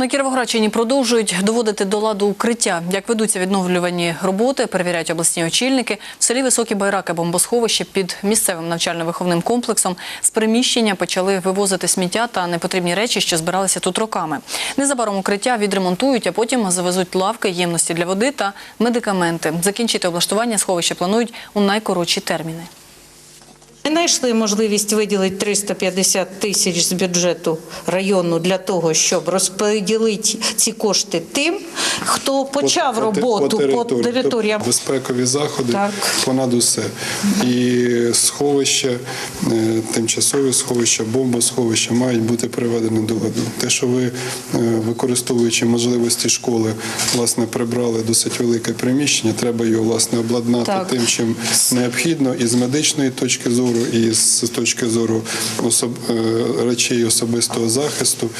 На Кіровоградщині продовжують доводити до ладу укриття. Як ведуться відновлювані роботи, перевіряють обласні очільники. В селі Високі Байраки бомбосховище під місцевим навчально-виховним комплексом з приміщення почали вивозити сміття та непотрібні речі, що збиралися тут роками. Незабаром укриття відремонтують, а потім завезуть лавки, ємності для води та медикаменти. Закінчити облаштування сховища планують у найкоротші терміни. Ми знайшли можливість виділити 350 тисяч з бюджету району для того, щоб розподілити ці кошти тим, хто почав роботу по територіям. безпекові заходи Так. понад усе. І сховища, е, тимчасові сховища, бомбосховища мають бути приведені до ладу. Те, що ви, е, використовуючи можливості школи, власне, прибрали досить велике приміщення, треба його власне обладнати Так. тим, чим необхідно, і з медичної точки зору, і з точки зору особ... е, речей особистого захисту.